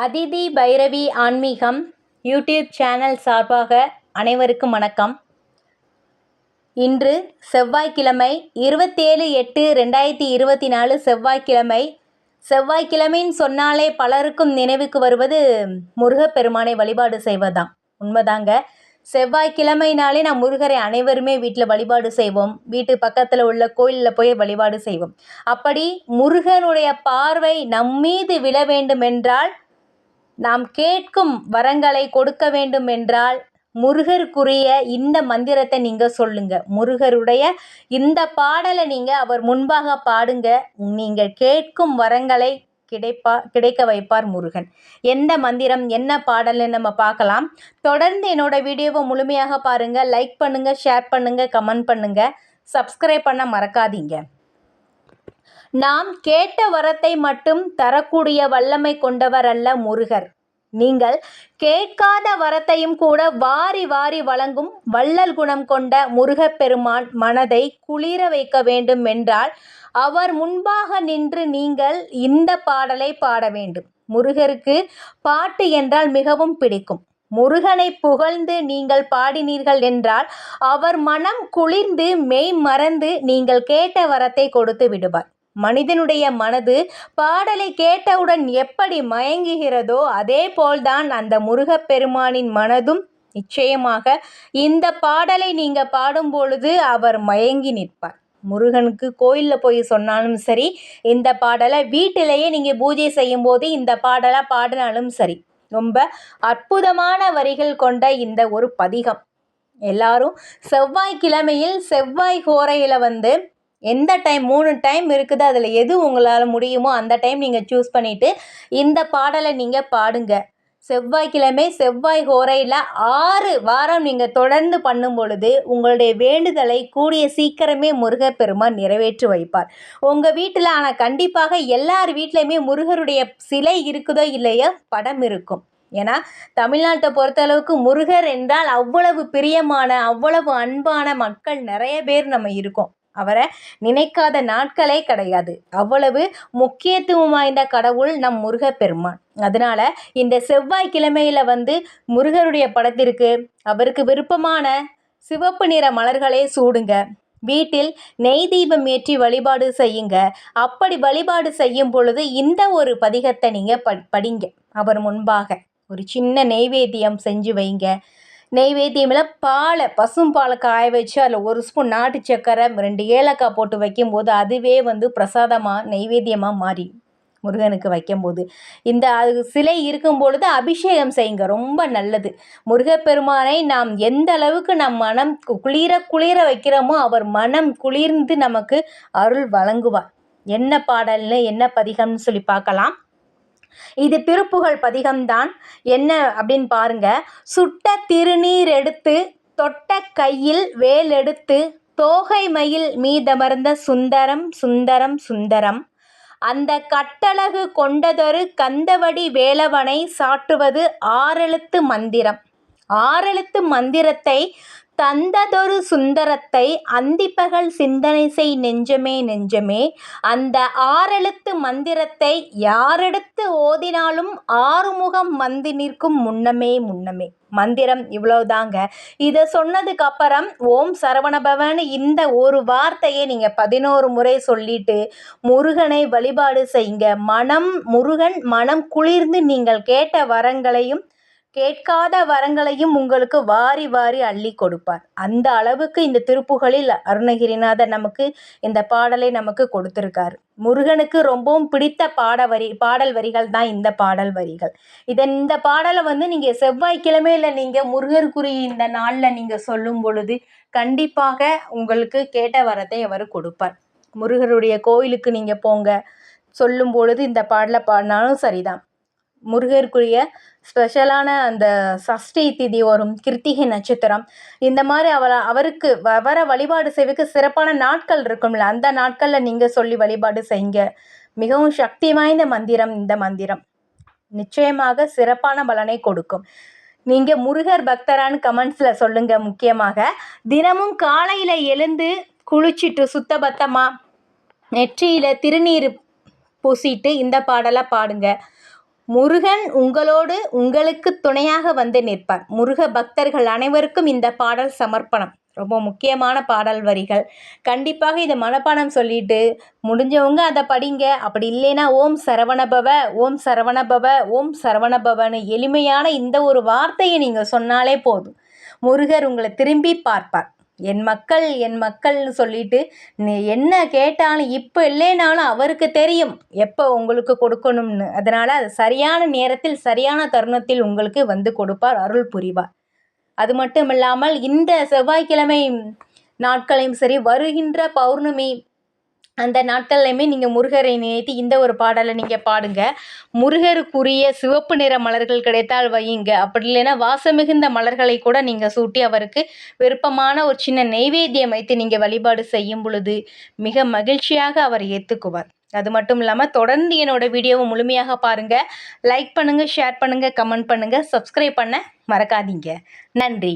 அதிதி பைரவி ஆன்மீகம் YouTube channel சார்பாக அனைவருக்கும் வணக்கம். இன்று செவ்வாய்க்கிழமை இருபத்தேழு எட்டு ரெண்டாயிரத்தி இருபத்தி நாலு செவ்வாய்க்கிழமை. செவ்வாய்க்கிழமைன்னு சொன்னாலே பலருக்கும் நினைவுக்கு வருவது முருகப்பெருமானை வழிபாடு செய்வதுதான். உண்மைதாங்க. செவ்வாய்க்கிழமைனாலே நான் முருகரை அனைவருமே வீட்டில் வழிபாடு செய்வோம். வீட்டு பக்கத்தில் உள்ள கோயிலில் போய் வழிபாடு செய்வோம். அப்படி முருகனுடைய பார்வை நம்மீது விழ வேண்டுமென்றால் நாம் கேட்கும் வரங்களை கொடுக்க வேண்டும் என்றால் முருகருக்குரிய இந்த மந்திரத்தை நீங்கள் சொல்லுங்க. முருகருடைய இந்த பாடலை நீங்கள் அவர் முன்பாக பாடுங்க. நீங்கள் கேட்கும் வரங்களை கிடைப்பா கிடைக்க வைப்பார் முருகன். எந்த மந்திரம் என்ன பாடல்னு நம்ம பார்க்கலாம். தொடர்ந்து என்னோட வீடியோவை முழுமையாக பாருங்கள் லைக் பண்ணுங்கள் ஷேர் பண்ணுங்கள் கமெண்ட் பண்ணுங்கள் சப்ஸ்கிரைப் பண்ண மறக்காதீங்க. நாம் கேட்ட வரத்தை மட்டும் தரக்கூடிய வல்லமை கொண்டவர் அல்ல முருகர். நீங்கள் கேட்காத வரத்தையும் கூட வாரி வாரி வழங்கும் வள்ளல் குணம் கொண்ட முருகப்பெருமான் மனதை குளிர வைக்க வேண்டும் என்றால் அவர் முன்பாக நின்று நீங்கள் இந்த பாடலை பாட வேண்டும். முருகருக்கு பாட்டு என்றால் மிகவும் பிடிக்கும். முருகனை புகழ்ந்து நீங்கள் பாடினீர்கள் என்றால் அவர் மனம் குளிர்ந்து மெய் மறந்து நீங்கள் கேட்ட வரத்தை கொடுத்து விடுவார். மனிதனுடைய மனது பாடலை கேட்டவுடன் எப்படி மயங்குகிறதோ அதே போல்தான் அந்த முருகப்பெருமானின் மனதும் நிச்சயமாக இந்த பாடலை நீங்கள் பாடும் பொழுது அவர் மயங்கி நிற்பார். முருகனுக்கு கோயிலில் போய் சொன்னாலும் சரி இந்த பாடலை வீட்டிலேயே நீங்கள் பூஜை செய்யும்போது இந்த பாடலை பாடினாலும் சரி ரொம்ப அற்புதமான வரிகள் கொண்ட இந்த ஒரு பதிகம். எல்லாரும் செவ்வாய்க்கிழமையில் செவ்வாய் கோரையில் வந்து எந்த டைம் மூணு டைம் இருக்குது அதில் எது உங்களால் முடியுமோ அந்த டைம் நீங்கள் சூஸ் பண்ணிவிட்டு இந்த பாடலை நீங்கள் பாடுங்க. செவ்வாய்க்கிழமை செவ்வாய் ஹோரையில் ஆறு வாரம் நீங்கள் தொடர்ந்து பண்ணும் பொழுது உங்களுடைய வேண்டுதலை கூடிய சீக்கிரமே முருகப்பெருமான் நிறைவேற்றி வைப்பார். உங்கள் வீட்டில் ஆனால் கண்டிப்பாக எல்லார் வீட்லேயுமே முருகருடைய சிலை இருக்குதோ இல்லையோ படம் இருக்கும். ஏன்னா தமிழ்நாட்டை பொறுத்தளவுக்கு முருகர் என்றால் அவ்வளவு பிரியமான அவ்வளவு அன்பான மக்கள் நிறைய பேர் நம்ம இருக்கோம். அவரை நினைக்காத நாட்களே கிடையாது. அவ்வளவு முக்கியத்துவம் வாய்ந்த கடவுள் நம் முருகப்பெருமான். அதனால இந்த செவ்வாய்க்கிழமையில் வந்து முருகருடைய படத்திற்கு அவருக்கு விருப்பமான சிவப்பு நிற மலர்களே சூடுங்க. வீட்டில் நெய் தீபம் ஏற்றி வழிபாடு செய்யுங்க. அப்படி வழிபாடு செய்யும் பொழுது இந்த ஒரு பதிகத்தை நீங்கள் ப படிங்க. அவர் முன்பாக ஒரு சின்ன நெய்வேத்தியம் செஞ்சு வைங்க. நெய்வேத்தியமில் பாலை பசும் பாலை காய வச்சு அதில் ஒரு ஸ்பூன் நாட்டு சக்கரை ரெண்டு ஏலக்காய் போட்டு வைக்கும்போது அதுவே வந்து பிரசாதமாக நெய்வேத்தியமாக மாறி முருகனுக்கு வைக்கும்போது. இந்த அது சிலை இருக்கும் பொழுது அபிஷேகம் செய்யுங்க ரொம்ப நல்லது. முருகப்பெருமானை நாம் எந்த அளவுக்கு நம் மனம் குளிர குளிர வைக்கிறோமோ அவர் மனம் குளிர்ந்து நமக்கு அருள் வழங்குவார். என்ன பாடல்னு என்ன பதிகம்னு சொல்லி பார்க்கலாம். இது திருப்புகழ் பதிகம்தான். என்ன அப்படின்னு பாருங்க. சுட்ட திருநீர் எடுத்து தொட்ட கையில் வேல் எடுத்து தோகை மயில் மீதமர்ந்த சுந்தரம் சுந்தரம் சுந்தரம். அந்த கட்டழகு கொண்டதொரு கந்தவடி வேலவனை சாட்டுவது ஆறெழுத்து மந்திரம். ஆறெழுத்து மந்திரத்தை தந்ததொரு சுந்தரத்தை அந்திப்பகல் சிந்தனை செய் நெஞ்சமே நெஞ்சமே. அந்த ஆறெழுத்து மந்திரத்தை யாரெடுத்து ஓதினாலும் ஆறுமுகம் வந்து நிற்கும் முன்னமே முன்னமே. மந்திரம் இவ்வளவுதாங்க. இதை சொன்னதுக்கு அப்புறம் ஓம் சரவணபவன் இந்த ஒரு வார்த்தையை நீங்கள் பதினோரு முறை சொல்லிட்டு முருகனை வழிபாடு செய்யுங்க மனம் முருகன் மனம் குளிர்ந்து நீங்கள் கேட்ட வரங்களையும் கேட்காத வரங்களையும் உங்களுக்கு வாரி வாரி அள்ளி கொடுப்பார். அந்த அளவுக்கு இந்த திருப்புகளில் அருணகிரிநாதர் நமக்கு இந்த பாடலை நமக்கு கொடுத்துருக்காரு. முருகனுக்கு ரொம்பவும் பிடித்த பாட வரி பாடல் வரிகள் தான் இந்த பாடல் வரிகள். இதன் இந்த பாடலை வந்து நீங்கள் செவ்வாய்க்கிழமையில் நீங்கள் முருகருக்குரிய இந்த நாளில் நீங்கள் சொல்லும் பொழுது கண்டிப்பாக உங்களுக்கு கேட்ட வரத்தை அவர் கொடுப்பார். முருகருடைய கோயிலுக்கு நீங்கள் போங்க. சொல்லும் பொழுது இந்த பாடலை பாடினாலும் சரிதான். முருகருக்குரிய ஸ்பெஷலான அந்த சஷ்டி திதி வரும் கிருத்திகை நட்சத்திரம். இந்த மாதிரி அவ அவருக்கு வர வழிபாடு செய்வதுக்கு சிறப்பான நாட்கள் இருக்கும்ல. அந்த நாட்களில் நீங்கள் சொல்லி வழிபாடு செய்யுங்க. மிகவும் சக்தி வாய்ந்த மந்திரம் இந்த மந்திரம். நிச்சயமாக சிறப்பான பலனை கொடுக்கும். நீங்கள் முருகர் பக்தரான்னு கமெண்ட்ஸில் சொல்லுங்கள் முக்கியமாக. தினமும் காலையில் எழுந்து குளிச்சுட்டு சுத்தபத்தமாக நெற்றியில் திருநீர் பூசிட்டு இந்த பாடலை பாடுங்க. முருகன் உங்களோடு உங்களுக்கு துணையாக வந்து நிற்பார். முருக பக்தர்கள் அனைவருக்கும் இந்த பாடல் சமர்ப்பணம். ரொம்ப முக்கியமான பாடல் வரிகள். கண்டிப்பாக இதை மனப்பாடம் சொல்லிட்டு முடிஞ்சவங்க அதை படிங்க. அப்படி இல்லைன்னா ஓம் சரவணபவ ஓம் சரவணபவ ஓம் சரவணபவன்னு எளிமையான இந்த ஒரு வார்த்தையை நீங்கள் சொன்னாலே போதும். முருகர் உங்களை திரும்பி பார்ப்பார். என் மக்கள் என் மக்கள்னு சொல்லிட்டு என்ன கேட்டாலும் இப்போ இல்லைனாலும் அவருக்கு தெரியும் எப்போ உங்களுக்கு கொடுக்கணும்னு. அதனால் அது சரியான நேரத்தில் சரியான தருணத்தில் உங்களுக்கு வந்து கொடுப்பார் அருள் புரிவார். அது மட்டும் இல்லாமல் இந்த செவ்வாய்க்கிழமை நாட்களையும் சரி வருகின்ற பௌர்ணமி அந்த நாட்கள்லையுமே நீங்கள் முருகரை நினைத்து இந்த ஒரு பாடலை நீங்கள் பாடுங்க. முருகருக்குரிய சிவப்பு நிற மலர்கள் கிடைத்தால் வையுங்க. அப்படி இல்லைன்னா வாசமிகுந்த மலர்களை கூட நீங்கள் சூட்டி அவருக்கு விருப்பமான ஒரு சின்ன நெய்வேத்தியம் வைத்து நீங்கள் வழிபாடு செய்யும் பொழுது மிக மகிழ்ச்சியாக அவர் ஏற்றுக்குவார் அது மட்டும் இல்லாமல் தொடர்ந்து என்னோட வீடியோவை முழுமையாக பாருங்கள் லைக் பண்ணுங்கள் ஷேர் பண்ணுங்கள் கமெண்ட் பண்ணுங்கள் சப்ஸ்கிரைப் பண்ண மறக்காதீங்க. நன்றி.